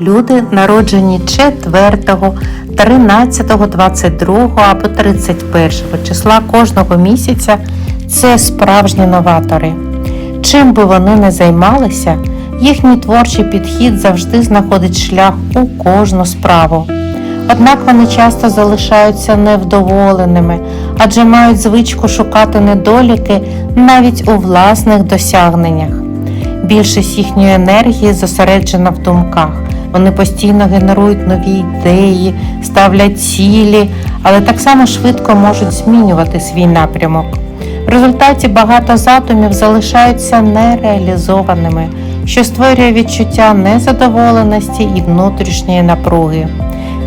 Люди, народжені 4, 13, 22 або 31 числа кожного місяця, це справжні новатори. Чим би вони не займалися, їхній творчий підхід завжди знаходить шлях у кожну справу. Однак вони часто залишаються невдоволеними, адже мають звичку шукати недоліки навіть у власних досягненнях. Більшість їхньої енергії зосереджена в думках. Вони постійно генерують нові ідеї, ставлять цілі, але так само швидко можуть змінювати свій напрямок. В результаті багато задумів залишаються нереалізованими, що створює відчуття незадоволеності і внутрішньої напруги.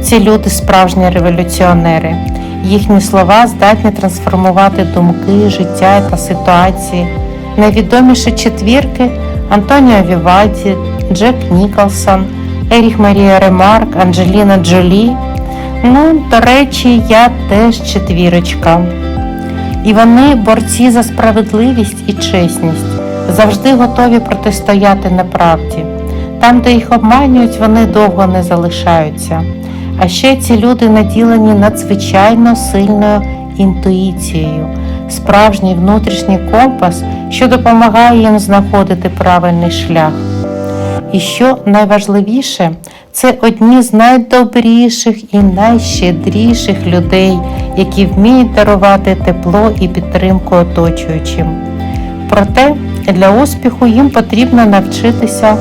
Ці люди справжні революціонери. Їхні слова здатні трансформувати думки, життя та ситуації. Найвідоміші четвірки Антоніо Вівальді, Джек Ніколсон, Еріх Марія Ремарк, Анджеліна Джолі. Ну, до речі, я теж четвірочка. І вони борці за справедливість і чесність, завжди готові протистояти неправді. Там, де їх обманюють, вони довго не залишаються. А ще ці люди наділені надзвичайно сильною інтуїцією, справжній внутрішній компас, що допомагає їм знаходити правильний шлях. І що найважливіше, це одні з найдобріших і найщедріших людей, які вміють дарувати тепло і підтримку оточуючим. Проте для успіху їм потрібно навчитися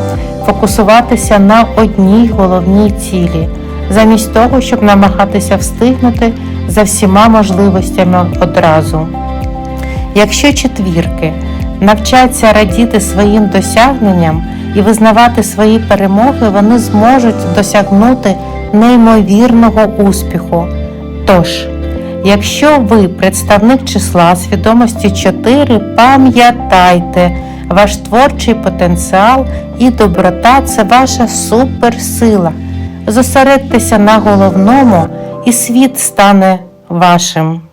фокусуватися на одній головній цілі, замість того, щоб намагатися встигнути за всіма можливостями одразу. Якщо четвірки навчаться радіти своїм досягненням і визнавати свої перемоги, вони зможуть досягнути неймовірного успіху. Тож, якщо ви представник числа свідомості 4, пам'ятайте, ваш творчий потенціал і доброта це ваша суперсила. Зосередьтеся на головному, і світ стане вашим.